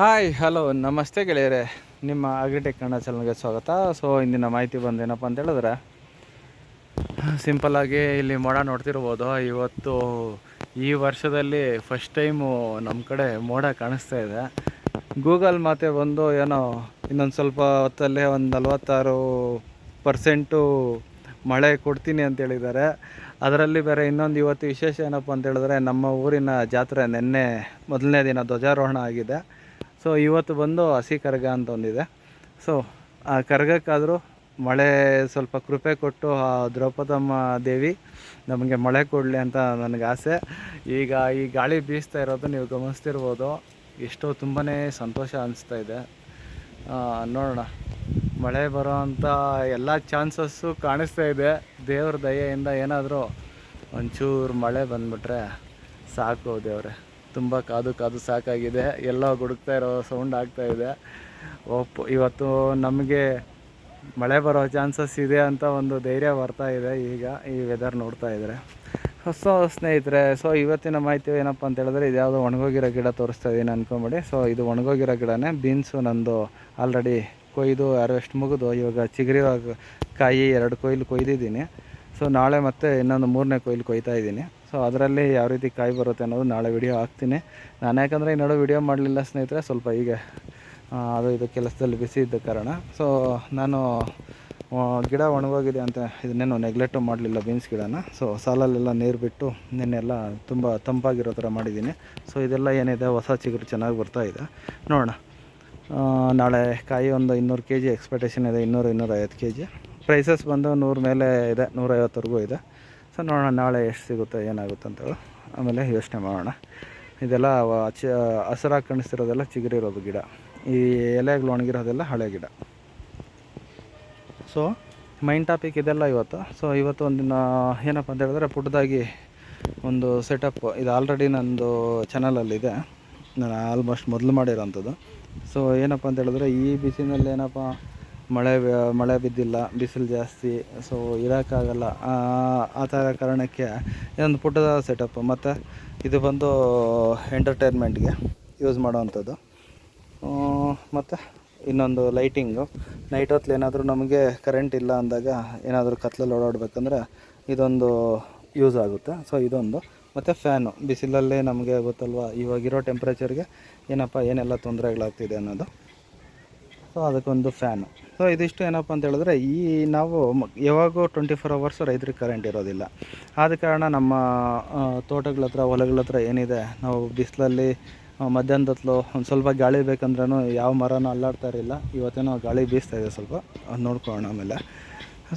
Hi hello ನಮಸ್ತೆ ಗೆಳೆಯರೆ. ನಿಮ್ಮ ಅಗ್ರಿಟೆಕ್ ಕನ್ನಡ ಚಾನಲ್ಗೆ ಸ್ವಾಗತ. ಸೊ ಇಂದಿನ ಮಾಹಿತಿ ಬಂದು ಏನಪ್ಪ ಅಂತ ಹೇಳಿದ್ರೆ ಸಿಂಪಲ್ಲಾಗಿ ಇಲ್ಲಿ ಮೋಡ ನೋಡ್ತಿರ್ಬೋದು. ಇವತ್ತು ಈ ವರ್ಷದಲ್ಲಿ ಫಸ್ಟ್ ಟೈಮು ನಮ್ಮ ಕಡೆ ಮೋಡ ಕಾಣಿಸ್ತಾ ಇದೆ. ಗೂಗಲ್ ಮಾತೆ ಬಂದು ಏನೋ ಇನ್ನೊಂದು ಸ್ವಲ್ಪ ಹೊತ್ತಲ್ಲಿ ಒಂದು ನಲವತ್ತಾರು ಪರ್ಸೆಂಟು ಮಳೆ ಕೊಡ್ತೀನಿ ಅಂತ ಹೇಳಿದ್ದಾರೆ. ಅದರಲ್ಲಿ ಬೇರೆ ಇನ್ನೊಂದು ಇವತ್ತು ವಿಶೇಷ ಏನಪ್ಪ ಅಂತ ಹೇಳಿದ್ರೆ, ನಮ್ಮ ಊರಿನ ಜಾತ್ರೆ ನಿನ್ನೆ ಮೊದಲನೇ ದಿನ ಧ್ವಜಾರೋಹಣ ಆಗಿದೆ. ಸೊ ಇವತ್ತು ಬಂದು ಹಸಿ ಕರಗ ಅಂತ ಒಂದಿದೆ. ಸೊ ಆ ಕರಗಕ್ಕಾದರೂ ಮಳೆ ಸ್ವಲ್ಪ ಕೃಪೆ ಕೊಟ್ಟು, ಆ ದ್ರೌಪದಮ್ಮ ದೇವಿ ನಮಗೆ ಮಳೆ ಕೊಡಲಿ ಅಂತ ನನಗೆ ಆಸೆ. ಈಗ ಈ ಗಾಳಿ ಬೀಸ್ತಾ ಇರೋದು ನೀವು ಗಮನಿಸ್ತಿರ್ಬೋದು. ಎಷ್ಟೋ ತುಂಬಾ ಸಂತೋಷ ಅನಿಸ್ತಾ ಇದೆ. ನೋಡೋಣ. ಮಳೆ ಬರೋ ಅಂಥ ಎಲ್ಲ ಚಾನ್ಸಸ್ಸು ಕಾಣಿಸ್ತಾ ಇದೆ. ದೇವ್ರ ದಯೆಯಿಂದ ಏನಾದರೂ ಒಂಚೂರು ಮಳೆ ಬಂದುಬಿಟ್ರೆ ಸಾಕು ದೇವ್ರೆ. ತುಂಬ ಕಾದು ಕಾದು ಸಾಕಾಗಿದೆ. ಎಲ್ಲ ಗುಡುಕ್ತಾ ಇರೋ ಸೌಂಡ್ ಆಗ್ತಾ ಇದೆ. ಒಪ್ಪು, ಇವತ್ತು ನಮಗೆ ಮಳೆ ಬರೋ ಚಾನ್ಸಸ್ ಇದೆ ಅಂತ ಒಂದು ಧೈರ್ಯ ಬರ್ತಾ ಇದೆ ಈಗ ಈ ವೆದರ್ ನೋಡ್ತಾ ಇದ್ದಾರೆ ಹೊಸ ಸ್ನೇಹಿತರೆ ಸೊ ಇವತ್ತಿನ ಮಾಹಿತಿ ಏನಪ್ಪ ಅಂತ ಹೇಳಿದ್ರೆ ಇದು ಯಾವುದೋ ಒಣಗೋಗಿರೋ ಗಿಡ ತೋರಿಸ್ತಾ ಇದ್ದೀನಿ ಅಂದ್ಕೊಂಬಿಡಿ ಸೊ ಇದು ಒಣಗೋಗಿರೋ ಗಿಡನೇ ಬೀನ್ಸು ನಂದು ಆಲ್ರೆಡಿ ಕೊಯ್ದು ಹಾರ್ವೆಸ್ಟ್ ಮುಗಿದು, ಇವಾಗ ಚಿಗುರಿರೋ ಕಾಯಿ ಎರಡು ಕೊಯ್ಲು ಕೊಯ್ದಿದ್ದೀನಿ. ಸೊ ನಾಳೆ ಮತ್ತೆ ಇನ್ನೊಂದು ಮೂರನೇ ಕೊಯ್ಲು ಕೊಯ್ತಾ ಇದ್ದೀನಿ ಸೊ ಅದರಲ್ಲಿ ಯಾವ ರೀತಿ ಕಾಯಿ ಬರುತ್ತೆ ಅನ್ನೋದು ನಾಳೆ ವಿಡಿಯೋ ಹಾಕ್ತೀನಿ. ನಾನು ಯಾಕಂದರೆ ಈ ವಿಡಿಯೋ ಮಾಡಲಿಲ್ಲ ಸ್ನೇಹಿತರೆ, ಸ್ವಲ್ಪ ಹೀಗೆ ಅದು ಇದು ಕೆಲಸದಲ್ಲಿ ಬಿಸಿ ಇದ್ದ ಕಾರಣ. ಸೊ ನಾನು ಗಿಡ ಒಣಗೋಗಿದೆ ಅಂತ ಇದನ್ನೇನು ನೆಗ್ಲೆಕ್ಟು ಮಾಡಲಿಲ್ಲ ಬೀನ್ಸ್ ಗಿಡನ. ಸೊ ಸಾಲಲ್ಲೆಲ್ಲ ನೀರು ಬಿಟ್ಟು ನಿನ್ನೆಲ್ಲ ತುಂಬ ತಂಪಾಗಿರೋ ಥರ ಮಾಡಿದ್ದೀನಿ. ಸೊ ಇದೆಲ್ಲ ಏನಿದೆ, ಹೊಸ ಚಿಗುರು ಚೆನ್ನಾಗಿ ಬರ್ತಾ ಇದೆ. ನೋಡೋಣ. ನಾಳೆ ಕಾಯಿ ಒಂದು ಇನ್ನೂರು ಕೆ ಜಿ ಎಕ್ಸ್ಪೆಕ್ಟೇಷನ್ ಇದೆ ಇನ್ನೂರು ಇನ್ನೂರೈವತ್ತು ಕೆ ಜಿ ಪ್ರೈಸಸ್ ಬಂದು ನೂರು ಮೇಲೆ ಇದೆ ನೂರೈವತ್ತರೆಗೂ ಇದೆ. ಸೊ ನೋಡೋಣ, ನಾಳೆ ಎಷ್ಟು ಸಿಗುತ್ತೆ, ಏನಾಗುತ್ತೆ ಅಂತ ಆಮೇಲೆ ಯೋಚನೆ ಮಾಡೋಣ. ಇದೆಲ್ಲ ಚ ಹಸಿರಾಗಿ ಕಾಣಿಸ್ತಿರೋದೆಲ್ಲ ಚಿಗುರಿರೋದು ಗಿಡ. ಈ ಎಲೆಗಳು ಒಣಗಿರೋದೆಲ್ಲ ಹಳೆ ಗಿಡ. ಸೊ ಮೈನ್ ಟಾಪಿಕ್ ಇದೆಲ್ಲ ಇವತ್ತು. ಸೊ ಇವತ್ತು ಒಂದಿನ ಏನಪ್ಪ ಅಂತ ಹೇಳಿದ್ರೆ ಪುಟ್ಟದಾಗಿ ಒಂದು ಸೆಟಪ್ ಇದು ಆಲ್ರೆಡಿ ನಂದು ಚಾನಲಲ್ಲಿದೆ ನಾನು ಆಲ್ಮೋಸ್ಟ್ ಮೊದಲು ಮಾಡಿರೋಂಥದ್ದು. ಸೊ ಏನಪ್ಪ ಅಂತ ಹೇಳಿದ್ರೆ ಈ ಬಿಸಿನಲ್ಲಿ ಏನಪ್ಪ ಮಳೆ ಮಳೆ ಬಿದ್ದಿಲ್ಲ, ಬಿಸಿಲು ಜಾಸ್ತಿ ಸೊ ಇರೋಕ್ಕಾಗಲ್ಲ. ಆ- ಥರ ಕಾರಣಕ್ಕೆ ಇದೊಂದು ಪುಟ್ಟದ ಸೆಟಪ್ ಮತ್ತು ಇದು ಬಂದು ಎಂಟರ್ಟೈನ್ಮೆಂಟ್ಗೆ ಯೂಸ್ ಮಾಡೋವಂಥದ್ದು. ಮತ್ತು ಇನ್ನೊಂದು ಲೈಟಿಂಗು ನೈಟ್ ಹೊತ್ತು ಏನಾದರೂ ನಮಗೆ ಕರೆಂಟ್ ಇಲ್ಲ ಅಂದಾಗ ಏನಾದರೂ ಕತ್ಲಲ್ಲಿ ಓಡಾಡಬೇಕಂದ್ರೆ ಇದೊಂದು ಯೂಸ್ ಆಗುತ್ತೆ. ಸೊ ಇದೊಂದು. ಮತ್ತು ಫ್ಯಾನು ಬಿಸಿಲಲ್ಲೇ ನಮಗೆ ಗೊತ್ತಲ್ವ, ಇವಾಗಿರೋ ಟೆಂಪ್ರೇಚರ್ಗೆ ಏನಪ್ಪ, ಏನೆಲ್ಲ ತೊಂದರೆಗಳಾಗ್ತಿದೆ ಅನ್ನೋದು. ಸೊ ಅದಕ್ಕೊಂದು ಫ್ಯಾನು ಸೊ ಇದಿಷ್ಟು ಏನಪ್ಪ ಅಂತ ಹೇಳಿದ್ರೆ, ಈ ನಾವು ಯಾವಾಗೂ ಟ್ವೆಂಟಿ ಫೋರ್ ಅವರ್ಸು ರೈತರಿಗೆ ಕರೆಂಟ್ ಇರೋದಿಲ್ಲ. ಆದ ಕಾರಣ ನಮ್ಮ ತೋಟಗಳ ಹತ್ರ, ಹೊಲಗಳ ಹತ್ರ ಏನಿದೆ, ನಾವು ಬಿಸಿಲಲ್ಲಿ ಮಧ್ಯಾಹ್ನದ ಹೊತ್ತು ಒಂದು ಸ್ವಲ್ಪ ಗಾಳಿ ಬೇಕಂದ್ರೂ ಯಾವ ಮರನೂ ಅಲ್ಲಾಡ್ತಾ ಇರಲಿಲ್ಲ. ಇವತ್ತೇನೋ ಗಾಳಿ ಬೀಸ್ತಾ ಇದೆ ಸ್ವಲ್ಪ ನೋಡ್ಕೊಳ್ಳೋಣ ಆಮೇಲೆ.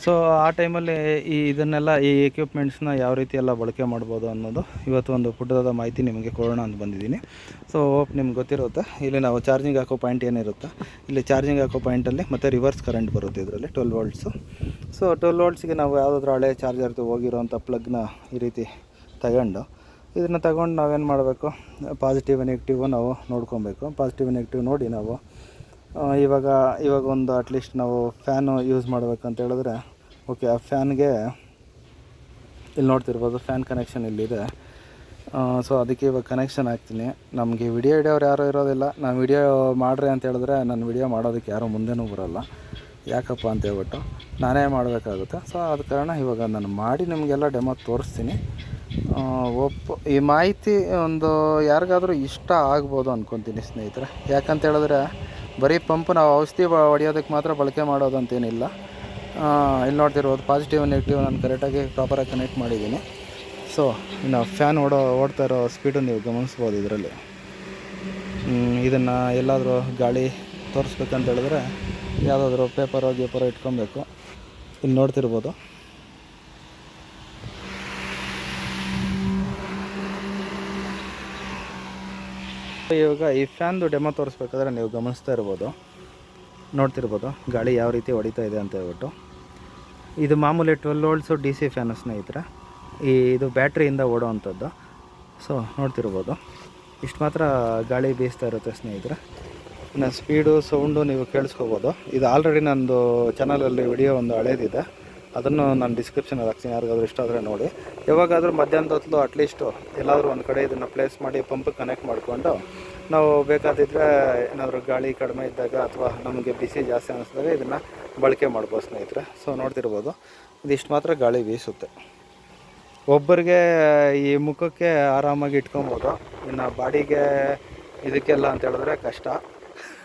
ಸೊ ಆ ಟೈಮಲ್ಲಿ ಈ ಇದನ್ನೆಲ್ಲ, ಈ ಎಕ್ವಿಪ್ಮೆಂಟ್ಸ್ನ ಯಾವ ರೀತಿ ಎಲ್ಲ ಬಳಕೆ ಮಾಡ್ಬೋದು ಅನ್ನೋದು ಇವತ್ತು ಒಂದು ಪುಟ್ಟದಾದ ಮಾಹಿತಿ ನಿಮಗೆ ಕೊಡೋಣ ಅಂತ ಬಂದಿದ್ದೀನಿ. ಸೊ ಹೋಪ್ ನಿಮ್ಗೆ ಗೊತ್ತಿರುತ್ತೆ. ಇಲ್ಲಿ ನಾವು ಚಾರ್ಜಿಂಗ್ ಹಾಕೋ ಪಾಯಿಂಟ್ ಏನಿರುತ್ತೆ. ಇಲ್ಲಿ ಚಾರ್ಜಿಂಗ್ ಹಾಕೋ ಪಾಯಿಂಟಲ್ಲಿ ಮತ್ತು ರಿವರ್ಸ್ ಕರೆಂಟ್ ಬರುತ್ತೆ ಇದರಲ್ಲಿ ಟ್ವೆಲ್ ವೋಲ್ಟ್ಸು ಸೊ ಟ್ವೆಲ್ ವೋಲ್ಟ್ಸ್ಗೆ ನಾವು ಯಾವುದಾದ್ರೂ ಹಳೆ ಚಾರ್ಜರ್ ಹೋಗಿರೋಂಥ ಪ್ಲಗ್ನ ಈ ರೀತಿ ತಗೊಂಡು, ಇದನ್ನು ತಗೊಂಡು ನಾವೇನು ಮಾಡಬೇಕು? ಪಾಸಿಟಿವ್ ನೆಗೆಟಿವ್ ನಾವು ನೋಡ್ಕೊಬೇಕು. ಪಾಸಿಟಿವ್ ನೆಗೆಟಿವ್ ನೋಡಿ ನಾವು ಇವಾಗ ಇವಾಗ ಒಂದು ಅಟ್ಲೀಸ್ಟ್ ನಾವು ಫ್ಯಾನು ಯೂಸ್ ಮಾಡ್ಬೇಕಂತ ಹೇಳಿದ್ರೆ ಓಕೆ ಆ ಫ್ಯಾನ್ಗೆ ಇಲ್ಲಿ ನೋಡ್ತಿರ್ಬೋದು ಫ್ಯಾನ್ ಕನೆಕ್ಷನ್ ಇಲ್ಲಿದೆ. ಸೊ ಅದಕ್ಕೆ ಇವಾಗ ಕನೆಕ್ಷನ್ ಹಾಕ್ತೀನಿ. ನಮಗೆ ವಿಡಿಯೋ ಹಿಡಿಯೋರು ಯಾರೂ ಇರೋದಿಲ್ಲ. ನಾನು ವಿಡಿಯೋ ಮಾಡ್ರಿ ಅಂತ ಹೇಳಿದ್ರೆ ನಾನು ವಿಡಿಯೋ ಮಾಡೋದಕ್ಕೆ ಯಾರೂ ಮುಂದೆನೂ ಬರೋಲ್ಲ. ಯಾಕಪ್ಪ ಅಂತ ಹೇಳ್ಬಿಟ್ಟು ನಾನೇ ಮಾಡಬೇಕಾಗುತ್ತೆ. ಸೊ ಆದ ಕಾರಣ ಇವಾಗ ನಾನು ಮಾಡಿ ನಿಮಗೆಲ್ಲ ಡೆಮೋ ತೋರಿಸ್ತೀನಿ. ಒಪ್ಪು ಈ ಮಾಹಿತಿ ಒಂದು ಯಾರಿಗಾದರೂ ಇಷ್ಟ ಆಗ್ಬೋದು ಅಂದ್ಕೊತೀನಿ ಸ್ನೇಹಿತರೆ. ಯಾಕಂತ ಹೇಳಿದ್ರೆ ಬರೀ ಪಂಪ್ ನಾವು ಔಷಧಿ ಹೊಡೆಯೋದಕ್ಕೆ ಮಾತ್ರ ಬಳಕೆ ಮಾಡೋದಂತೇನಿಲ್ಲ. ಅಂತೇನಿಲ್ಲ ಇಲ್ಲಿ ನೋಡ್ತಿರ್ಬೋದು ಪಾಸಿಟಿವ್ ನೆಗೆಟಿವ್ ನಾನು ಕರೆಕ್ಟಾಗಿ ಪ್ರಾಪರಾಗಿ ಕನೆಕ್ಟ್ ಮಾಡಿದ್ದೀನಿ. ಸೊ ಇನ್ನು ಫ್ಯಾನ್ ಓಡೋ ಓಡ್ತಾ ಇರೋ ಸ್ಪೀಡು ನೀವು ಗಮನಿಸ್ಬೋದು ಇದರಲ್ಲಿ. ಇದನ್ನು ಎಲ್ಲಾದರೂ ಗಾಳಿ ತೋರಿಸ್ಬೇಕಂತ ಹೇಳಿದ್ರೆ ಯಾವುದಾದ್ರೂ ಪೇಪರೋ ಗೀಪರೋ ಇಟ್ಕೊಬೇಕು. ಇಲ್ಲಿ ನೋಡ್ತಿರ್ಬೋದು. ಇವಾಗ ಈ ಫ್ಯಾನ್ದು ಡೆಮೋ ತೋರಿಸ್ಬೇಕಾದ್ರೆ ನೀವು ಗಮನಿಸ್ತಾ ಇರ್ಬೋದು. ನೋಡ್ತಿರ್ಬೋದು ಗಾಳಿ ಯಾವ ರೀತಿ ಹೊಡಿತಾ ಇದೆ ಅಂತ ಹೇಳ್ಬಿಟ್ಟು. ಇದು ಮಾಮೂಲಿ twelve volts D C fan ಸ್ನೇಹಿತರೆ. ಈ ಇದು ಬ್ಯಾಟ್ರಿಯಿಂದ ಓಡೋವಂಥದ್ದು. ಸೊ ನೋಡ್ತಿರ್ಬೋದು. ಇಷ್ಟು ಮಾತ್ರ ಗಾಳಿ ಬೀಸ್ತಾ ಇರುತ್ತೆ ಸ್ನೇಹಿತರೆ. ಇನ್ನು ಸ್ಪೀಡು ಸೌಂಡು ನೀವು ಕೇಳಿಸ್ಕೋಬೋದು. ಇದು ಆಲ್ರೆಡಿ ನಂದು ಚಾನಲಲ್ಲಿ ವಿಡಿಯೋ ಒಂದು ಹಳೇದಿದೆ. ಅದನ್ನು ನಾನು ಡಿಸ್ಕ್ರಿಪ್ಷನಲ್ಲಿ ಹಾಕ್ತೀನಿ. ಯಾರಿಗಾದ್ರೂ ಇಷ್ಟ ಆದರೆ ನೋಡಿ. ಯಾವಾಗಾದರೂ ಮಧ್ಯಾಹ್ನದ ಹೊತ್ತು ಅಟ್ಲೀಸ್ಟು ಎಲ್ಲಾದರೂ ಒಂದು ಕಡೆ ಇದನ್ನು ಪ್ಲೇಸ್ ಮಾಡಿ ಪಂಪ್ ಕನೆಕ್ಟ್ ಮಾಡಿಕೊಂಡು ನಾವು ಬೇಕಾದಿದ್ದರೆ ಏನಾದರೂ ಗಾಳಿ ಕಡಿಮೆ ಇದ್ದಾಗ ಅಥವಾ ನಮಗೆ ಬಿಸಿ ಜಾಸ್ತಿ ಅನ್ನಿಸಿದಾಗ ಇದನ್ನು ಬಳಕೆ ಮಾಡ್ಬೋದು ಸ್ನೇಹಿತರೆ. ಸೊ ನೋಡ್ತಿರ್ಬೋದು. ಇದಿಷ್ಟು ಮಾತ್ರ ಗಾಳಿ ಬೀಸುತ್ತೆ. ಒಬ್ಬರಿಗೆ ಈ ಮುಖಕ್ಕೆ ಆರಾಮಾಗಿ ಇಟ್ಕೊಬೋದು. ಇನ್ನು ಬಾಡಿಗೆ ಇದಕ್ಕೆಲ್ಲ ಅಂತ ಹೇಳಿದ್ರೆ ಕಷ್ಟ.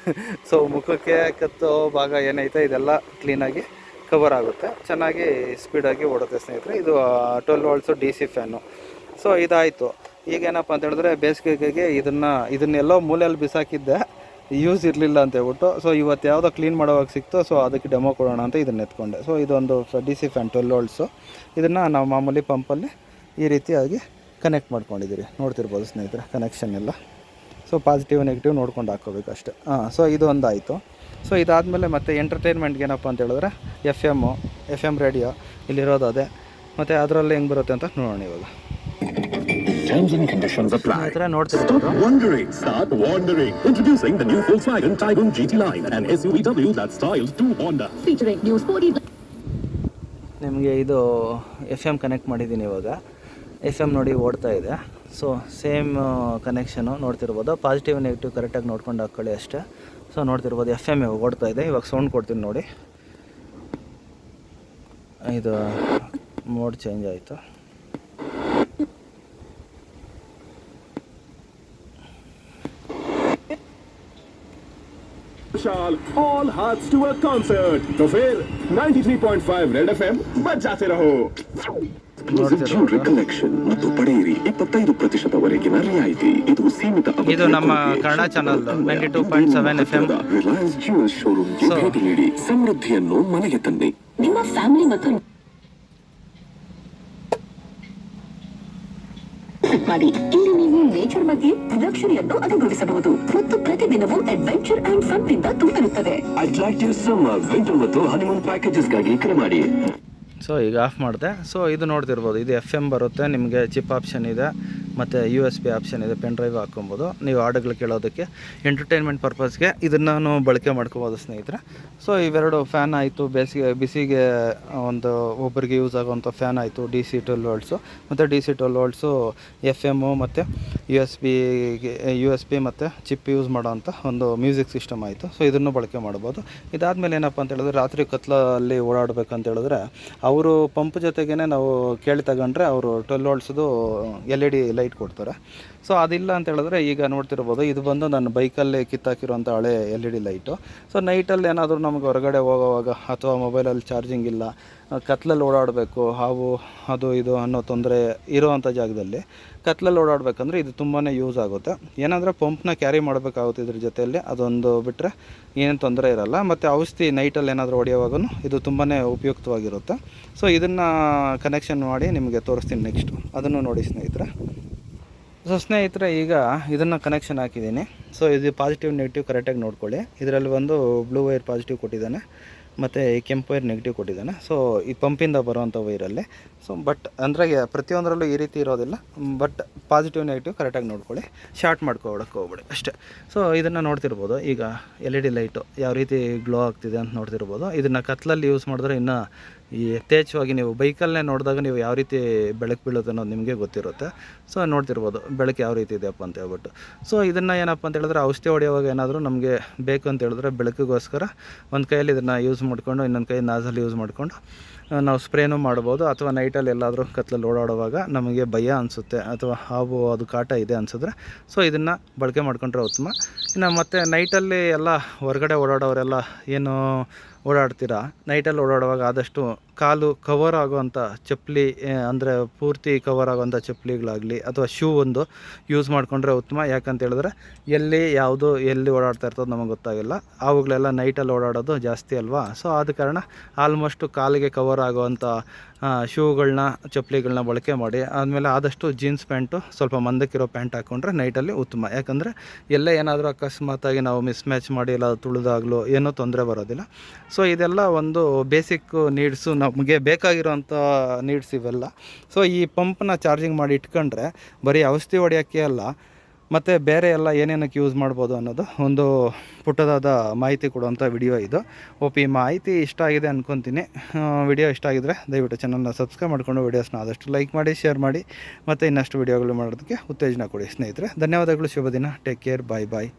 ಸೊ ಮುಖಕ್ಕೆ ಕತ್ತೋ ಭಾಗ ಏನೈತೆ, ಇದೆಲ್ಲ ಕ್ಲೀನಾಗಿ ಕವರ್ ಆಗುತ್ತೆ. ಚೆನ್ನಾಗಿ ಸ್ಪೀಡಾಗಿ ಓಡುತ್ತೆ ಸ್ನೇಹಿತರೆ. ಇದು twelve volts D C fan so ಇದಾಯಿತು. ಈಗೇನಪ್ಪ ಅಂತ ಹೇಳಿದ್ರೆ ಬೇಸಿಗೆಗೆ ಇದನ್ನು, ಇದನ್ನೆಲ್ಲೋ ಮೂಲೆಯಲ್ಲಿ ಬಿಸಾಕಿದ್ದೆ. ಯೂಸ್ ಇರಲಿಲ್ಲ ಅಂತ ಹೇಳ್ಬಿಟ್ಟು. ಸೊ ಇವತ್ತು ಯಾವುದೋ ಕ್ಲೀನ್ ಮಾಡೋವಾಗ ಸಿಕ್ತು. ಸೊ ಅದಕ್ಕೆ ಡೆಮೋ ಕೊಡೋಣ ಅಂತ ಇದನ್ನ ಎತ್ಕೊಂಡೆ. ಸೊ ಇದೊಂದು D C fan twelve volts ಇದನ್ನು ನಾವು ಮಾಮೂಲಿ ಪಂಪಲ್ಲಿ ಈ ರೀತಿಯಾಗಿ ಕನೆಕ್ಟ್ ಮಾಡ್ಕೊಂಡಿದ್ದೀರಿ. ನೋಡ್ತಿರ್ಬೋದು ಸ್ನೇಹಿತರೆ ಕನೆಕ್ಷನ್ ಎಲ್ಲ. ಸೊ ಪಾಸಿಟಿವ್ ನೆಗೆಟಿವ್ ನೋಡ್ಕೊಂಡು ಹಾಕೋಬೇಕು ಅಷ್ಟೇ ಹಾಂ ಸೊ ಇದು ಆಯಿತು ಸೊ ಇದಾದಮೇಲೆ ಮತ್ತೆ ಎಂಟರ್ಟೈನ್ಮೆಂಟ್ಗೆ ಏನಪ್ಪ ಅಂತ ಹೇಳಿದ್ರೆ F M F M radio ಇಲ್ಲಿರೋದು ಅದೇ. ಮತ್ತು ಅದರಲ್ಲಿ ಹೆಂಗೆ ಬರುತ್ತೆ ಅಂತ ನೋಡೋಣ ಇವಾಗ. ನಿಮಗೆ ಇದು ಎಫ್ ಎಂ ಕನೆಕ್ಟ್ ಮಾಡಿದ್ದೀನಿ ಇವಾಗ. ಎಫ್ ಎಂ ನೋಡಿ ಓಡ್ತಾ ಇದೆ. ಸೊ ಸೇಮ್ ಕನೆಕ್ಷನು ನೋಡ್ತಿರ್ಬೋದು ಪಾಸಿಟಿವ್ ನೆಗೆಟಿವ್ ಕರೆಕ್ಟಾಗಿ ನೋಡ್ಕೊಂಡು ಹಾಕ್ಕೊಳ್ಳಿ ಅಷ್ಟೇ ಸೊ ನೋಡ್ತಿರ್ಬೋದು ಎಫ್ ಎಮ್ ಇವಾಗ ಓಡ್ತಾ ಇದೆ ಇವಾಗ ಸೌಂಡ್ ಕೊಡ್ತೀನಿ ನೋಡಿ ಇದು ಮೋಡ್ ಚೇಂಜ್ ಆಯಿತು विशाल all hearts to a concert. तो फिर 93.5 रेड एफएम बजाते रहो ನೋಡ್ತಿರ್ಬೋದು ಕಲೆಕ್ಷನ್ ಮತ್ತು ಪಡೆಯಿರಿ ಇಪ್ಪತ್ತೈದು ಪ್ರತಿಶತವರೆಗಿನ ರಿಯಾಯಿತಿ. ಇದು ಸೀಮಿತ ಇದು ನಮ್ಮ. Kannada channel ninety two point seven F M Reliance juice ಶೋರೂಮ್ಗೆ ಭೇಟಿ ನೀಡಿ ಸಮೃದ್ಧಿಯನ್ನು ಮನೆಗೆ ತನ್ನಿ. ನಿಮ್ಮ ಫ್ಯಾಮಿಲಿ ಮತ್ತು ಮಾಡಿ. ಇಲ್ಲಿ ನೀವು ನೇಚರ್ ಬಗ್ಗೆ ಲಕ್ಷರಿಯನ್ನು ಅನುಭವಿಸಬಹುದು ಮತ್ತು ಪ್ರತಿದಿನವೂ ಅಡ್ವೆಂಚರ್ ಅಂಡ್ ಫನ್ನಿಂದ ತುಂಬಿರುತ್ತದೆ ಅಟ್ರಾಕ್ಟಿವ್ ಸಮ್ಮರ್ ವಿಂಟರ್ ಮತ್ತು ಹನಿಮೂನ್ ಪ್ಯಾಕೇಜಸ್ಗಾಗಿ ಕರೆ ಮಾಡಿ. ಸೊ ಈಗ ಆಫ್ ಮಾಡಿದೆ. ಸೊ ಇದು ನೋಡ್ತಿರ್ಬೋದು. ಇದು ಎಫ್ ಎಂ ಬರುತ್ತೆ. ನಿಮಗೆ ಚಿಪ್ ಆಪ್ಷನ್ ಇದೆ. ಮತ್ತು ಯು ಎಸ್ ಬಿ ಆಪ್ಷನ್ ಇದೆ ಪೆನ್ ಡ್ರೈವ್ ಹಾಕ್ಕೊಬೋದು. ನೀವು ಹಾಡುಗಳು ಕೇಳೋದಕ್ಕೆ ಎಂಟರ್ಟೈನ್ಮೆಂಟ್ ಪರ್ಪಸ್ಗೆ ಇದನ್ನು ಬಳಕೆ ಮಾಡ್ಕೋಬೋದು ಸ್ನೇಹಿತರೆ. ಸೊ ಇವೆರಡು ಫ್ಯಾನ್ ಆಯಿತು. ಬೇಸಿಗೆ, ಬಿಸಿಗೆ ಒಂದು ಒಬ್ಬರಿಗೆ ಯೂಸ್ ಆಗುವಂಥ ಫ್ಯಾನ್ ಆಯಿತು ಡಿ ಸಿ ಟ್ವೆಲ್ ವೋಲ್ಟ್ಸು ಮತ್ತು D C twelve volts F M ಮತ್ತು ಯು ಎಸ್ ಬಿಗೆ ಯು ಎಸ್ ಬಿ ಮತ್ತು ಚಿಪ್ ಯೂಸ್ ಮಾಡೋವಂಥ ಒಂದು ಮ್ಯೂಸಿಕ್ ಸಿಸ್ಟಮ್ ಆಯಿತು. ಸೊ ಇದನ್ನು ಬಳಕೆ ಮಾಡ್ಬೋದು. ಇದಾದಮೇಲೆ ಏನಪ್ಪ ಅಂತ ಹೇಳಿದ್ರೆ, ರಾತ್ರಿ ಕತ್ಲಲ್ಲಿ ಓಡಾಡಬೇಕಂತೇಳಿದ್ರೆ ಅವರು ಪಂಪ್ ಜೊತೆಗೇ ನಾವು ಕೇಳಿ ತಗೊಂಡ್ರೆ ಅವರು ಟ್ವೆಲ್ ವೋಲ್ಟ್ಸ್ದು ಎಲ್ ಇ ಡಿ ಲೈಟ್ ಕೊಡ್ತಾರೆ. ಸೊ ಅದಿಲ್ಲ ಅಂತ ಹೇಳಿದ್ರೆ ಈಗ ನೋಡ್ತಿರ್ಬೋದು, ಇದು ಬಂದು ನನ್ನ ಬೈಕಲ್ಲಿ ಕಿತ್ತಾಕಿರೋಂಥ ಹಳೆ L E D light so ನೈಟಲ್ಲಿ ಏನಾದರೂ ನಮಗೆ ಹೊರಗಡೆ ಹೋಗೋವಾಗ ಅಥವಾ ಮೊಬೈಲಲ್ಲಿ ಚಾರ್ಜಿಂಗ್ ಇಲ್ಲ, ಕತ್ಲಲ್ಲಿ ಓಡಾಡಬೇಕು, ಹಾವು ಅದು ಇದು ಅನ್ನೋ ತೊಂದರೆ ಇರೋವಂಥ ಜಾಗದಲ್ಲಿ ಕತ್ಲಲ್ಲಿ ಓಡಾಡಬೇಕಂದ್ರೆ ಇದು ತುಂಬಾ ಯೂಸ್ ಆಗುತ್ತೆ. ಏನಂದರೆ ಪಂಪ್ನ ಕ್ಯಾರಿ ಮಾಡಬೇಕಾಗುತ್ತೆ ಇದ್ರ ಜೊತೆಯಲ್ಲಿ, ಅದೊಂದು ಬಿಟ್ಟರೆ ಏನೇನು ತೊಂದರೆ ಇರಲ್ಲ. ಮತ್ತು ಔಷಧಿ ನೈಟಲ್ಲಿ ಏನಾದರೂ ಹೊಡೆಯುವಾಗೂ ಇದು ತುಂಬಾ ಉಪಯುಕ್ತವಾಗಿರುತ್ತೆ. ಸೊ ಇದನ್ನು ಕನೆಕ್ಷನ್ ಮಾಡಿ ನಿಮಗೆ ತೋರಿಸ್ತೀನಿ ನೆಕ್ಸ್ಟು ಅದನ್ನು ನೋಡಿ ಸ್ನೇಹಿತರೆ. ಸೊ ಸ್ನೇಹಿತರೆ, ಈಗ ಇದನ್ನು ಕನೆಕ್ಷನ್ ಹಾಕಿದ್ದೀನಿ. ಸೊ ಇದು ಪಾಸಿಟಿವ್ ನೆಗೆಟಿವ್ ಕರೆಕ್ಟಾಗಿ ನೋಡ್ಕೊಳ್ಳಿ. ಇದರಲ್ಲಿ ಒಂದು ಬ್ಲೂ ವೈರ್ ಪಾಸಿಟಿವ್ ಕೊಟ್ಟಿದ್ದಾನೆ, ಮತ್ತು ಕೆಂಪು ವೈರ್ ನೆಗೆಟಿವ್ ಕೊಟ್ಟಿದ್ದಾನೆ. ಸೊ ಈ ಪಂಪಿಂದ ಬರುವಂಥ ವೈರಲ್ಲಿ ಸೊ ಬಟ್ ಅಂದರೆ ಪ್ರತಿಯೊಂದರಲ್ಲೂ ಈ ರೀತಿ ಇರೋದಿಲ್ಲ. ಬಟ್ ಪಾಸಿಟಿವ್ ನೆಗೆಟಿವ್ ಕರೆಕ್ಟಾಗಿ ನೋಡ್ಕೊಳ್ಳಿ. ಶಾರ್ಟ್ ಮಾಡ್ಕೊಬಿಡಕ್ಕೆ ಹೋಗ್ಬಿಡಿ. ಅಷ್ಟೇ. ಸೊ ಇದನ್ನು ನೋಡ್ತಿರ್ಬೋದು. ಈಗ ಎಲ್ ಇ ಡಿ ಲೈಟು ಯಾವ ರೀತಿ ಗ್ಲೋ ಆಗ್ತಿದೆ ಅಂತ ನೋಡ್ತಿರ್ಬೋದು. ಇದನ್ನು ಕತ್ಲಲ್ಲಿ ಯೂಸ್ ಮಾಡಿದ್ರೆ ಇನ್ನೂ ಈ ಯಥೇಚ್ಛವಾಗಿ ನೀವು ಬೈಕಲ್ಲೇ ನೋಡಿದಾಗ ನೀವು ಯಾವ ರೀತಿ ಬೆಳಕು ಬೀಳುತ್ತೆ ಅನ್ನೋದು ನಿಮಗೆ ಗೊತ್ತಿರುತ್ತೆ. ಸೊ, ನೋಡ್ತಿರ್ಬೋದು ಬೆಳಕು ಯಾವ ರೀತಿ ಇದೆಯಪ್ಪ ಅಂತ ಹೇಳ್ಬಿಟ್ಟು. ಸೊ, ಇದನ್ನು ಏನಪ್ಪ ಅಂತ ಹೇಳಿದ್ರೆ ಔಷಧಿ ಹೊಡೆಯುವಾಗ ಏನಾದರೂ ನಮಗೆ ಬೇಕು ಅಂತ ಹೇಳಿದ್ರೆ ಬೆಳಕಿಗೋಸ್ಕರ ಒಂದು ಕೈಯಲ್ಲಿ ಇದನ್ನು ಯೂಸ್ ಮಾಡಿಕೊಂಡು, ಇನ್ನೊಂದು ಕೈ ನಾಸಲ್ಲಿ ಯೂಸ್ ಮಾಡಿಕೊಂಡು ನಾವು ಸ್ಪ್ರೇನೂ ಮಾಡ್ಬೋದು ಅಥವಾ ನೈಟಲ್ಲಿ ಎಲ್ಲಾದರೂ ಕತ್ಲಲ್ಲಿ ಓಡಾಡುವಾಗ ನಮಗೆ ಭಯ ಅನಿಸುತ್ತೆ ಅಥವಾ ಹಾವು ಅದು ಕಾಟ ಇದೆ ಅನಿಸಿದ್ರೆ. ಸೊ ಇದನ್ನು ಬಳಕೆ ಮಾಡ್ಕೊಂಡ್ರೆ ಉತ್ತಮ. ಇನ್ನು ಮತ್ತು ನೈಟಲ್ಲಿ ಎಲ್ಲ ಹೊರಗಡೆ ಓಡಾಡೋರೆಲ್ಲ ಏನು ಓಡಾಡ್ತೀರಾ? ನೈಟಲ್ಲಿ ಓಡಾಡುವಾಗ ಆದಷ್ಟು ಕಾಲು ಕವರ್ ಆಗುವಂಥ ಚಪ್ಪಲಿ ಅಂದರೆ ಪೂರ್ತಿ ಕವರ್ ಆಗುವಂಥ ಚಪ್ಪಲಿಗಳಾಗಲಿ ಅಥವಾ ಶೂ ಒಂದು ಯೂಸ್ ಮಾಡಿಕೊಂಡ್ರೆ ಉತ್ತಮ. ಯಾಕಂತ ಹೇಳಿದ್ರೆ ಎಲ್ಲಿ ಯಾವುದು ಎಲ್ಲಿ ಓಡಾಡ್ತಾ ಇರ್ತದೆ ನಮಗೆ ಗೊತ್ತಾಗಿಲ್ಲ. ಅವುಗಳೆಲ್ಲ ನೈಟಲ್ಲಿ ಓಡಾಡೋದು ಜಾಸ್ತಿ ಅಲ್ವಾ? ಸೊ ಆದ ಕಾರಣ ಆಲ್ಮೋಸ್ಟು ಕಾಲಿಗೆ ಕವರ್ ಆಗುವಂಥ ಶೂಗಳನ್ನ, ಚಪ್ಪಲಿಗಳನ್ನ ಬಳಕೆ ಮಾಡಿ, ಆದಮೇಲೆ ಆದಷ್ಟು ಜೀನ್ಸ್ ಪ್ಯಾಂಟು, ಸ್ವಲ್ಪ ಮಂದಕ್ಕಿರೋ ಪ್ಯಾಂಟ್ ಹಾಕ್ಕೊಂಡ್ರೆ ನೈಟಲ್ಲಿ ಉತ್ತಮ. ಯಾಕಂದರೆ ಎಲ್ಲೇ ಏನಾದರೂ ಅಕಸ್ಮಾತಾಗಿ ನಾವು ಮಿಸ್ ಮ್ಯಾಚ್ ಮಾಡಿ ಇಲ್ಲ ತುಳಿದಾಗಲೂ ಏನೂ ತೊಂದರೆ ಬರೋದಿಲ್ಲ. ಸೊ, ಇದೆಲ್ಲ ಒಂದು ಬೇಸಿಕ್ ನೀಡ್ಸು, ನಮಗೆ ಬೇಕಾಗಿರೋಂಥ ನೀಡ್ಸ್ ಇವೆಲ್ಲ. ಸೊ, ಈ ಪಂಪ್ನ ಚಾರ್ಜಿಂಗ್ ಮಾಡಿ ಇಟ್ಕೊಂಡ್ರೆ ಬರೀ ಔಷಧಿ ಹೊಡೆಯೋಕ್ಕೆ ಅಲ್ಲ ಮತ್ತು ಬೇರೆ ಎಲ್ಲ ಏನೇನಕ್ಕೆ ಯೂಸ್ ಮಾಡ್ಬೋದು ಅನ್ನೋದು ಒಂದು ಪುಟ್ಟದಾದ ಮಾಹಿತಿ ಕೊಡುವಂಥ ವಿಡಿಯೋ ಇದು. ಓಪಿ ಮಾಹಿತಿ ಇಷ್ಟ ಆಗಿದೆ ಅಂದ್ಕೊತೀನಿ ವಿಡಿಯೋ ಇಷ್ಟ ಆಗಿದ್ರೆ ದಯವಿಟ್ಟು ಚಾನಲ್ನ ಸಬ್ಸ್ಕ್ರೈಬ್ ಮಾಡಿಕೊಂಡು ವಿಡಿಯೋಸ್ನ ಆದಷ್ಟು ಲೈಕ್ ಮಾಡಿ ಶೇರ್ ಮಾಡಿ, ಮತ್ತು ಇನ್ನಷ್ಟು ವಿಡಿಯೋಗಳು ಮಾಡೋದಕ್ಕೆ ಉತ್ತೇಜನ ಕೊಡಿ ಸ್ನೇಹಿತರೆ. ಧನ್ಯವಾದಗಳು, ಶುಭ ದಿನ. ಟೇಕ್ ಕೇರ್ ಬಾಯ್ ಬಾಯ್